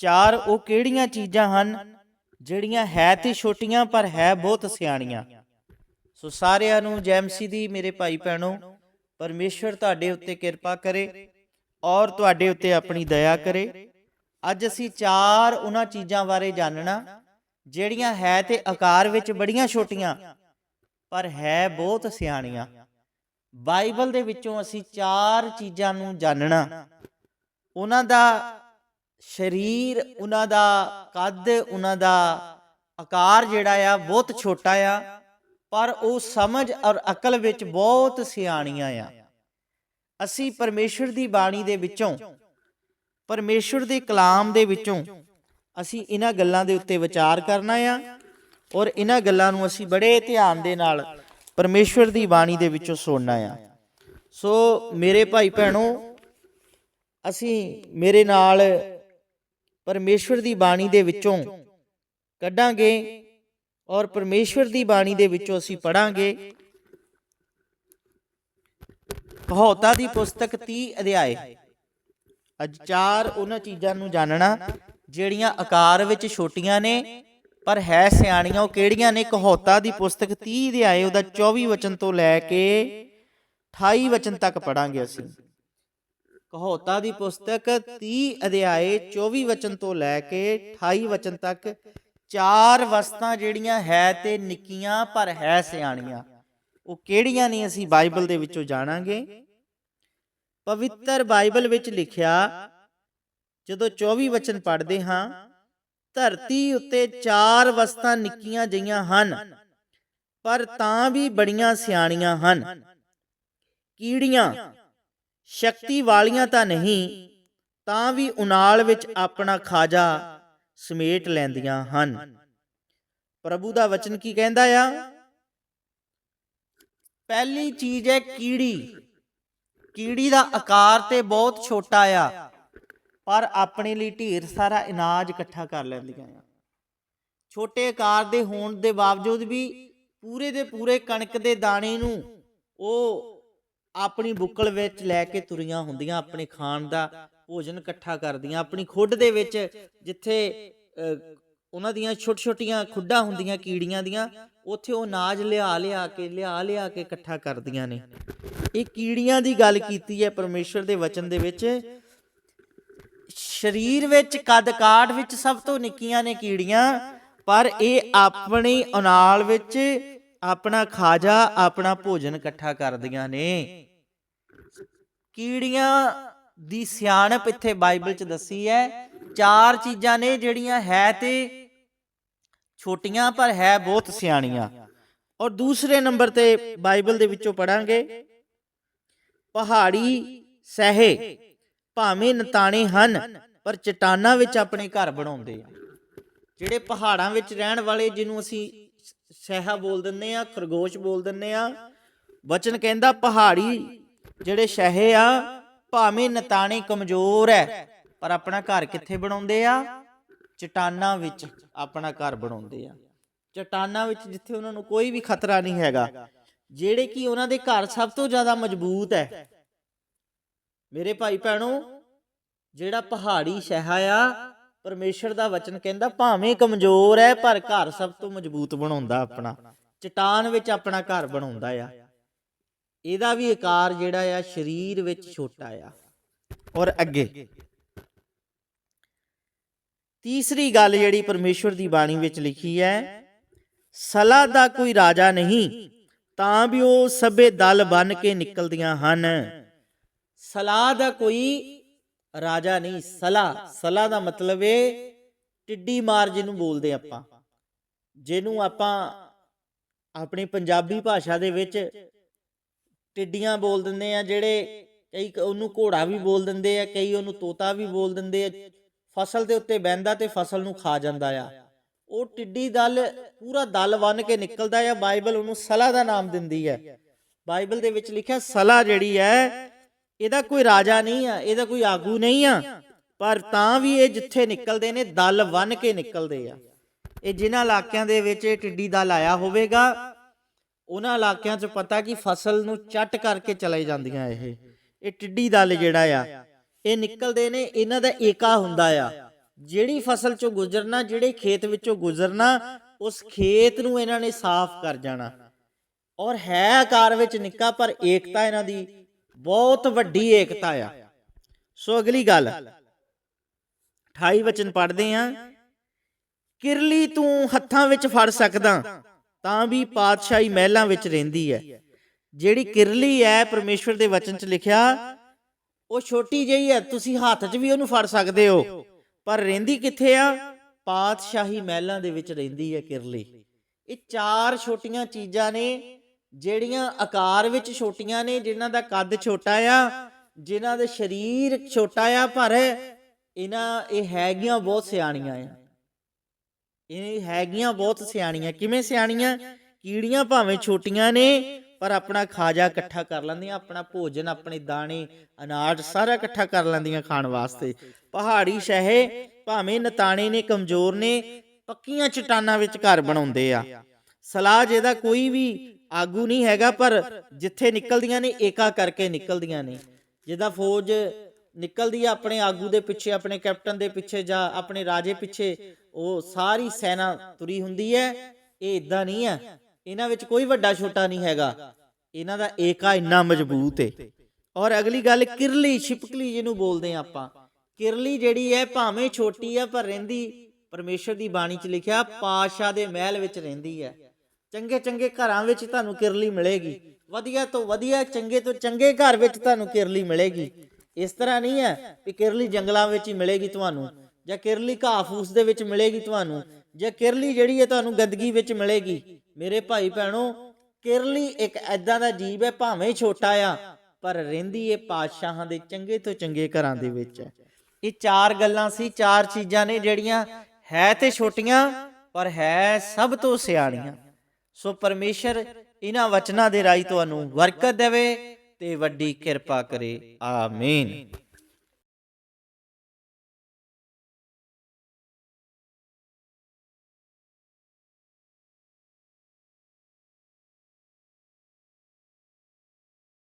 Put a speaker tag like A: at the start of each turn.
A: ਚਾਰ ਉਹ ਕਿਹੜੀਆਂ ਚੀਜ਼ਾਂ ਹਨ ਜਿਹੜੀਆਂ ਹੈ ਤੇ ਛੋਟੀਆਂ ਪਰ ਹੈ ਬਹੁਤ ਸਿਆਣੀਆਂ। ਸੋ ਸਾਰਿਆਂ ਨੂੰ ਜੈਮਸੀ ਦੀ ਮੇਰੇ ਭਾਈ ਭੈਣੋ, ਪਰਮੇਸ਼ਵਰ ਤੁਹਾਡੇ ਉੱਤੇ ਕਿਰਪਾ ਕਰੇ ਔਰ ਤੁਹਾਡੇ ਉੱਤੇ ਆਪਣੀ ਦਇਆ ਕਰੇ। ਅੱਜ ਅਸੀਂ ਚਾਰ ਉਹਨਾਂ ਚੀਜ਼ਾਂ ਬਾਰੇ ਜਾਣਨਾ, ਜਿਹੜੀਆਂ ਹੈ ਤੇ ਆਕਾਰ ਵਿੱਚ ਬੜੀਆਂ ਛੋਟੀਆਂ, ਪਰ ਹੈ ਬਹੁਤ ਸਿਆਣੀਆਂ। ਬਾਈਬਲ ਦੇ ਵਿੱਚੋਂ ਅਸੀਂ ਚਾਰ ਚੀਜ਼ਾਂ ਨੂੰ ਜਾਣਨਾ, ਉਹਨਾਂ ਦਾ ਸਰੀਰ ਉਹਨਾਂ ਦਾ, ਕੱਦ ਉਹਨਾਂ ਦਾ ਆਕਾਰ ਜਿਹੜਾ ਆ ਬਹੁਤ ਛੋਟਾ ਆ, ਪਰ ਉਹ ਸਮਝ ਔਰ ਅਕਲ ਵਿੱਚ ਬਹੁਤ ਸਿਆਣੀਆਂ ਆ। ਅਸੀਂ ਪਰਮੇਸ਼ਵਰ ਦੀ ਬਾਣੀ ਦੇ ਵਿੱਚੋਂ ਪਰਮੇਸ਼ਵਰ ਦੇ ਕਲਾਮ ਦੇ ਵਿੱਚੋਂ ਅਸੀਂ ਇਹਨਾਂ ਗੱਲਾਂ ਦੇ ਉੱਤੇ ਵਿਚਾਰ ਕਰਨਾ ਆ ਔਰ ਇਹਨਾਂ ਗੱਲਾਂ ਨੂੰ ਅਸੀਂ ਬੜੇ ਧਿਆਨ ਦੇ ਨਾਲ ਪਰਮੇਸ਼ਵਰ ਦੀ ਬਾਣੀ ਦੇ ਵਿੱਚੋਂ ਸੁਣਨਾ ਆ। ਸੋ ਮੇਰੇ ਭਾਈ ਭੈਣੋ, ਅਸੀਂ ਮੇਰੇ ਨਾਲ ਪਰਮੇਸ਼ਵਰ ਦੀ ਬਾਣੀ ਦੇ ਵਿੱਚੋਂ ਕੱਢਾਂਗੇ ਔਰ ਪਰਮੇਸ਼ਵਰ ਦੀ ਬਾਣੀ ਦੇ ਵਿੱਚੋਂ ਅਸੀਂ ਪੜਾਂਗੇ ਕਹੌਤਾ ਦੀ ਪੁਸਤਕ 30 ਅਧਿਆਏ। ਅੱਜ ਚਾਰ ਉਹਨਾਂ ਚੀਜ਼ਾਂ ਨੂੰ ਜਾਣਨਾ, ਜਿਹੜੀਆਂ ਆਕਾਰ ਵਿੱਚ ਛੋਟੀਆਂ ਨੇ, ਪਰ ਹੈ ਸਿਆਣੀਆਂ, ਉਹ ਕਿਹੜੀਆਂ ਨੇ? ਕਹੋਤਾ ਦੀ ਪੁਸਤਕ 30 ਅਧਿਆਏ, ਉਹਦਾ 24 ਵਚਨ ਤੋਂ ਲੈ ਕੇ 28 ਵਚਨ ਤੱਕ ਪੜਾਂਗੇ ਅਸੀਂ। ਕਹੋਤਾ ਦੀ ਪੁਸਤਕ 30 ਅਧਿਆਏ 24 ਵਚਨ ਤੋਂ ਲੈ ਕੇ 28 ਵਚਨ ਤੱਕ, ਚਾਰ ਵਸਤਾਂ ਜਿਹੜੀਆਂ ਹੈ ਤੇ ਨਿੱਕੀਆਂ ਪਰ ਹੈ ਸਿਆਣੀਆਂ। ਉਹ ਕਿਹੜੀਆਂ ਨੇ ਅਸੀਂ ਬਾਈਬਲ ਦੇ ਵਿੱਚੋਂ ਜਾਣਾਂਗੇ? ਪਵਿੱਤਰ ਬਾਈਬਲ ਵਿੱਚ ਲਿਖਿਆ, ਜਦੋਂ 24 ਵਚਨ ਪੜ੍ਹਦੇ ਹਾਂ, ਧਰਤੀ ਉੱਤੇ ਚਾਰ ਵਸਤਾਂ ਨਿੱਕੀਆਂ ਜਈਆਂ ਹਨ, ਪਰ ਤਾਂ ਵੀ ਬੜੀਆਂ ਸਿਆਣੀਆਂ ਹਨ। ਕੀੜੀਆਂ ਸ਼ਕਤੀ ਵਾਲੀਆਂ ਤਾਂ ਨਹੀਂ, ਤਾਂ ਵੀ ਉਨਾਲ ਵਿੱਚ ਆਪਣਾ ਖਾਜਾ ਸਮੇਟ ਲੈਂਦੀਆਂ ਹਨ। ਪ੍ਰਭੂ ਦਾ ਵਚਨ ਕੀ ਕਹਿੰਦਾ ਆ? ਪਹਿਲੀ ਚੀਜ਼ ਹੈ ਕੀੜੀ। ਕੀੜੀ ਦਾ ਆਕਾਰ ਤੇ ਬਹੁਤ ਛੋਟਾ ਆ, ਪਰ ਆਪਣੇ ਲਈ ਢੇਰ ਸਾਰਾ ਅਨਾਜ ਇਕੱਠਾ ਕਰ ਲੈਂਦੀਆਂ ਆ। ਛੋਟੇ ਆਕਾਰ ਦੇ ਹੋਣ ਦੇ ਬਾਵਜੂਦ ਵੀ ਪੂਰੇ ਦੇ ਪੂਰੇ ਕਣਕ ਦੇ ਦਾਣੇ ਨੂੰ ਉਹ ਆਪਣੀ ਬੁੱਕਲ ਵਿੱਚ ਲੈ ਕੇ ਤੁਰੀਆਂ ਹੁੰਦੀਆਂ ਆਪਣੇ ਖਾਣ ਦਾ ਭੋਜਨ ਇਕੱਠਾ ਕਰਦੀਆਂ ਆਪਣੀ ਖੁੱਡ ਦੇ ਵਿੱਚ ਜਿੱਥੇ ਅ, ਉਹਨਾਂ ਦੀਆਂ ਛੋਟ ਛੋਟੀਆਂ ਖੁੱਡਾਂ ਹੁੰਦੀਆਂ ਕੀੜੀਆਂ ਦੀਆਂ ਉੱਥੇ ਉਹ ਅਨਾਜ ਲਿਆ ਲਿਆ ਕੇ ਲਿਆ ਲਿਆ ਕੇ ਇਕੱਠਾ ਕਰਦੀਆਂ ਨੇ। ਇਹ ਕੀੜੀਆਂ ਦੀ ਗੱਲ ਕੀਤੀ ਹੈ ਪਰਮੇਸ਼ਰ ਦੇ ਵਚਨ ਦੇ ਵਿੱਚ। ਸਰੀਰ ਵਿੱਚ ਕੱਦ ਕਾਠ ਵਿੱਚ ਸਭ ਤੋਂ ਨਿੱਕੀਆਂ ਨੇ ਕੀੜੀਆਂ ਪਰ ਇਹ ਆਪਣੀ ਅਨਾਲ ਵਿੱਚ ਆਪਣਾ ਖਾਜਾ, ਆਪਣਾ ਭੋਜਨ ਇਕੱਠਾ ਕਰਦੀਆਂ ਨੇ। ਕੀੜੀਆਂ ਦੀ ਸਿਆਣਪ ਇੱਥੇ ਬਾਈਬਲ 'ਚ ਦੱਸੀ ਹੈ, ਚਾਰ ਚੀਜ਼ਾਂ ਨੇ ਜਿਹੜੀਆਂ ਹੈ ਤੇ ਛੋਟੀਆਂ, ਪਰ ਹੈ ਬਹੁਤ ਸਿਆਣੀਆਂ। ਔਰ ਦੂਸਰੇ ਨੰਬਰ ਤੇ ਬਾਈਬਲ ਦੇ ਵਿੱਚੋਂ ਪੜਾਂਗੇ ਪਹਾੜੀ ਸਹੇ ਭਾਵੇਂ ਨਤਾਣੇ ਹਨ, ਪਰ ਚਟਾਨਾਂ ਵਿੱਚ ਆਪਣੇ ਘਰ ਬਣਾਉਂਦੇ ਆ। ਜਿਹੜੇ ਪਹਾੜਾਂ ਵਿੱਚ ਰਹਿਣ ਵਾਲੇ, ਜਿਹਨੂੰ ਅਸੀਂ ਸਹਿ ਬੋਲ ਦਿੰਨੇ ਆ, ਖਰਗੋਸ਼ ਬੋਲ ਦਿੰਨੇ ਆ। ਵਚਨ ਕਹਿੰਦਾ, ਪਹਾੜੀ ਜਿਹੜੇ ਸ਼ਹਿ ਆ, ਭਾਵੇਂ ਨਤਾਣੇ ਕਮਜ਼ੋਰ ਹੈ ਪਰ ਆਪਣਾ ਘਰ ਕਿੱਥੇ ਬਣਾਉਂਦੇ ਆ? ਚਟਾਨਾਂ ਵਿੱਚ ਆਪਣਾ ਘਰ ਬਣਾਉਂਦੇ ਆ। ਚਟਾਨਾਂ ਵਿੱਚ ਜਿੱਥੇ ਉਹਨਾਂ ਨੂੰ ਕੋਈ ਵੀ ਖਤਰਾ ਨਹੀਂ ਹੈਗਾ, ਜਿਹੜੇ ਕਿ ਉਹਨਾਂ ਦੇ ਘਰ ਸਭ ਤੋਂ ਜ਼ਿਆਦਾ ਮਜ਼ਬੂਤ ਹੈ ਮੇਰੇ ਭਾਈ ਭੈਣੋ, ਜਿਹੜਾ ਪਹਾੜੀ ਸ਼ਹਿ ਆ ਪਰਮੇਸ਼ਰ ਦਾ ਵਚਨ ਕਹਿੰਦਾ, ਭਾਵੇਂ ਕਮਜ਼ੋਰ ਹੈ ਪਰ ਘਰ ਸਭ ਤੋਂ ਮਜ਼ਬੂਤ ਬਣਾਉਂਦਾ ਆਪਣਾ। ਚਟਾਨ ਵਿੱਚ ਆਪਣਾ ਘਰ ਬਣਾਉਂਦਾ ਆ। ਇਹਦਾ ਵੀ ਆਕਾਰ ਜਿਹੜਾ ਆ, ਸਰੀਰ ਵਿੱਚ ਛੋਟਾ ਆ। ਔਰ ਅੱਗੇ। ਤੀਸਰੀ ਗੱਲ ਜਿਹੜੀ ਪਰਮੇਸ਼ਰ ਦੀ ਬਾਣੀ ਵਿੱਚ ਲਿਖੀ ਹੈ ਸਲਾ ਦਾ ਕੋਈ ਰਾਜਾ ਨਹੀਂ, ਤਾਂ ਵੀ ਉਹ ਸਭੇ ਦਲ ਬਨ ਕੇ ਨਿਕਲਦੀਆਂ ਹਨ। ਸਲਾਹ ਦਾ ਕੋਈ ਰਾਜਾ ਨਹੀਂ, ਸਲਾ। ਸਲਾ ਦਾ ਮਤਲਬ ਏ ਟਿੱਡੀ ਮਾਰ ਜਿਹਨੂੰ ਬੋਲਦੇ ਆਪਾਂ। ਜਿਹਨੂੰ ਆਪਾਂ ਆਪਣੀ ਪੰਜਾਬੀ ਭਾਸ਼ਾ ਦੇ ਵਿੱਚ ਟਿੱਡੀਆਂ ਬੋਲ ਦਿੰਦੇ ਆ, ਜਿਹੜੇ ਕਈ ਉਹਨੂੰ ਘੋੜਾ ਵੀ ਬੋਲ ਦਿੰਦੇ ਆ, ਕਈ ਉਹਨੂੰ ਤੋਤਾ ਵੀ ਬੋਲ ਦਿੰਦੇ ਆ। ਫਸਲ ਦੇ ਉੱਤੇ ਬਹਿੰਦਾ ਤੇ ਫਸਲ ਨੂੰ ਖਾ ਜਾਂਦਾ ਆ। ਉਹ ਟਿੱਡੀ ਦਲ ਪੂਰਾ ਦਲ ਬਨ ਕੇ ਨਿਕਲਦਾ ਆ, ਬਾਈਬਲ ਉਹਨੂੰ ਸਲਾ ਦਾ ਨਾਮ ਦਿੰਦੀ ਹੈ ਬਾਈਬਲ ਦੇ ਵਿੱਚ ਲਿਖਿਆ ਸਲਾ ਜਿਹੜੀ ਹੈ ਇਹਦਾ ਕੋਈ ਰਾਜਾ ਨਹੀਂ ਆ, ਇਹਦਾ ਕੋਈ ਆਗੂ ਨਹੀਂ ਆ। ਪਰ ਤਾਂ ਵੀ ਇਹ ਜਿੱਥੇ ਨਿਕਲਦੇ ਨੇ, ਦਲ ਬਨ ਕੇ ਨਿਕਲਦੇ ਆ। ਇਹ ਜਿਨ੍ਹਾਂ ਇਲਾਕਿਆਂ ਦੇ ਵਿੱਚ ਇਹ ਟਿੱਡੀ ਦਲ ਆਇਆ ਹੋਵੇਗਾ, ਉਹਨਾਂ ਇਲਾਕਿਆਂ 'ਚ ਪਤਾ ਕਿ ਫਸਲ ਨੂੰ ਚੱਟ ਕਰਕੇ ਚਲੇ ਜਾਂਦੀਆਂ ਇਹ। ਇਹ ਟਿੱਡੀ ਦਲ ਜਿਹੜਾ ਆ, ਇਹ ਨਿਕਲਦੇ ਨੇ, ਇਹਨਾਂ ਦਾ ਏਕਾ ਹੁੰਦਾ ਆ। ਜਿਹੜੀ ਫਸਲ ਚੋਂ ਗੁਜ਼ਰਨਾ, ਜਿਹੜੇ ਖੇਤ ਵਿੱਚੋਂ ਗੁਜ਼ਰਨਾ, ਉਸ ਖੇਤ ਨੂੰ ਇਹਨਾਂ ਨੇ ਸਾਫ਼ ਕਰ ਜਾਣਾ। ਔਰ ਹੈ ਆਕਾਰ ਵਿੱਚ ਨਿੱਕਾ, ਪਰ ਏਕਤਾ ਇਹਨਾਂ ਦੀ। ਬਹੁਤ ਵੱਡੀ ਏਕਤਾ ਆ। ਸੋ ਅਗਲੀ ਗੱਲ 28 ਵਚਨ ਪੜ੍ਹਦੇ ਆ ਕਿਰਲੀ ਤੂੰ ਹੱਥਾਂ ਵਿੱਚ ਫੜ ਸਕਦਾ ਤਾਂ ਵੀ ਪਾਤਸ਼ਾਹੀ ਮਹਿਲਾਂ ਵਿੱਚ ਰਹਿੰਦੀ ਹੈ ਜਿਹੜੀ ਕਿਰਲੀ ਹੈ ਪਰਮੇਸ਼ਵਰ ਦੇ ਵਚਨ 'ਚ ਲਿਖਿਆ ਉਹ ਛੋਟੀ ਜਿਹੀ ਹੈ ਤੁਸੀਂ ਹੱਥ 'ਚ ਵੀ ਉਹਨੂੰ ਫੜ ਸਕਦੇ ਹੋ ਪਰ ਰਹਿੰਦੀ ਕਿੱਥੇ ਆ? ਪਾਤਸ਼ਾਹੀ ਮਹਿਲਾਂ ਦੇ ਵਿੱਚ ਰਹਿੰਦੀ ਹੈ ਕਿਰਲੀ। ਇਹ ਚਾਰ ਛੋਟੀਆਂ ਚੀਜ਼ਾਂ ਨੇ ਜਿਹੜੀਆਂ ਆਕਾਰ ਵਿੱਚ ਛੋਟੀਆਂ ਨੇ, ਜਿਨ੍ਹਾਂ ਦਾ ਕੱਦ ਛੋਟਾ ਆ, ਜਿਨ੍ਹਾਂ ਦੇ ਸਰੀਰ ਛੋਟਾ ਆ, ਪਰ ਇਹਨਾਂ, ਇਹ ਹੈਗੀਆਂ ਬਹੁਤ ਸਿਆਣੀਆਂ ਆ। ਇਹ ਹੈਗੀਆਂ ਬਹੁਤ ਸਿਆਣੀਆਂ। ਕਿਵੇਂ ਸਿਆਣੀਆਂ? ਕੀੜੀਆਂ ਭਾਵੇਂ ਛੋਟੀਆਂ ਨੇ, ਪਰ ਆਪਣਾ ਖਾਜਾ ਇਕੱਠਾ ਕਰ ਲੈਂਦੀਆਂ, ਆਪਣਾ ਭੋਜਨ, ਆਪਣੇ ਦਾਣੇ, ਅਨਾਜ ਸਾਰਾ ਇਕੱਠਾ ਕਰ ਲੈਂਦੀਆਂ ਖਾਣ ਵਾਸਤੇ। ਪਹਾੜੀ ਸ਼ਹਿ ਭਾਵੇਂ ਨਤਾਣੇ ਨੇ, ਕਮਜ਼ੋਰ ਨੇ, ਪੱਕੀਆਂ ਚਟਾਨਾਂ ਵਿੱਚ ਘਰ ਬਣਾਉਂਦੇ ਆ। ਸਲਾਹ ਜਿਹਦਾ ਕੋਈ ਵੀ ਆਗੂ ਨਹੀਂ ਹੈਗਾ, ਪਰ ਜਿੱਥੇ ਨਿਕਲਦੀਆਂ ਨੇ, ਏਕਾ ਕਰਕੇ ਨਿਕਲਦੀਆਂ ਨੇ। ਜਿੱਦਾਂ ਫੌਜ ਨਿਕਲਦੀ ਆ ਆਪਣੇ ਆਗੂ ਦੇ ਪਿੱਛੇ, ਆਪਣੇ ਕੈਪਟਨ ਦੇ ਪਿੱਛੇ ਜਾਂ ਆਪਣੇ ਰਾਜੇ ਪਿੱਛੇ, ਉਹ ਸਾਰੀ ਸੈਨਾ ਤੁਰੀ ਹੁੰਦੀ ਹੈ। ਇਹ ਇਦਾਂ ਨਹੀਂ ਆ ਇਹਨਾਂ ਵਿੱਚ ਕੋਈ ਵੱਡਾ ਛੋਟਾ ਨਹੀਂ ਹੈਗਾ। ਇਹਨਾਂ ਦਾ ਏਕਾ ਇੰਨਾ ਮਜ਼ਬੂਤ ਹੈ ਔਰ ਅਗਲੀ ਗੱਲ, ਕਿਰਲੀ, ਛਿਪਕਲੀ ਜਿਹਨੂੰ ਬੋਲਦੇ ਆ ਆਪਾਂ। ਕਿਰਲੀ ਜਿਹੜੀ ਹੈ, ਭਾਵੇਂ ਛੋਟੀ ਆ ਪਰ ਰਹਿੰਦੀ, ਪਰਮੇਸ਼ਰ ਦੀ ਬਾਣੀ 'ਚ ਲਿਖਿਆ ਪਾਸ਼ਾ ਦੇ ਮਹਿਲ ਵਿੱਚ ਰਹਿੰਦੀ ਹੈ। ਚੰਗੇ ਚੰਗੇ ਘਰਾਂ ਵਿੱਚ ਤੁਹਾਨੂੰ ਕਿਰਲੀ ਮਿਲੇਗੀ। ਵਧੀਆ ਤੋਂ ਵਧੀਆ, ਚੰਗੇ ਤੋਂ ਚੰਗੇ ਘਰ ਵਿੱਚ ਤੁਹਾਨੂੰ ਕਿਰਲੀ ਮਿਲੇਗੀ। ਇਸ ਤਰ੍ਹਾਂ ਨਹੀਂ ਹੈ ਕਿ ਕਿਰਲੀ ਜੰਗਲਾਂ ਵਿੱਚ ਹੀ ਮਿਲੇਗੀ ਤੁਹਾਨੂੰ, ਜਾਂ ਕਿਰਲੀ ਘਾਹ ਫੂਸ ਦੇ ਵਿੱਚ ਮਿਲੇਗੀ ਤੁਹਾਨੂੰ, ਜਾਂ ਕਿਰਲੀ ਜਿਹੜੀ ਹੈ ਤੁਹਾਨੂੰ ਗੰਦਗੀ ਵਿੱਚ ਮਿਲੇਗੀ। ਮੇਰੇ ਭਾਈ ਭੈਣੋ, ਕਿਰਲੀ ਇੱਕ ਐਦਾਂ ਦਾ ਜੀਵ ਹੈ, ਭਾਵੇਂ ਛੋਟਾ ਆ, ਪਰ ਰਹਿੰਦੀ ਏ ਪਾਤਸ਼ਾਹਾਂ ਦੇ ਚੰਗੇ ਤੋਂ ਚੰਗੇ ਘਰਾਂ ਦੇ ਵਿੱਚ ਹੈ। ਇਹ ਚਾਰ ਗੱਲਾਂ ਸੀ, ਚਾਰ ਚੀਜ਼ਾਂ ਨੇ ਜਿਹੜੀਆਂ ਹੈ ਤੇ ਛੋਟੀਆਂ, ਪਰ ਹੈ ਸਭ ਤੋਂ ਸਿਆਣੀਆਂ। ਸੋ ਪਰਮੇਸ਼ਰ ਇਹਨਾਂ ਵਚਨਾਂ ਦੇ ਰਾਹੀਂ ਤੁਹਾਨੂੰ ਬਰਕਤ ਦੇਵੇ ਤੇ ਵੱਡੀ ਕਿਰਪਾ ਕਰੇ। ਆਮੀਨ।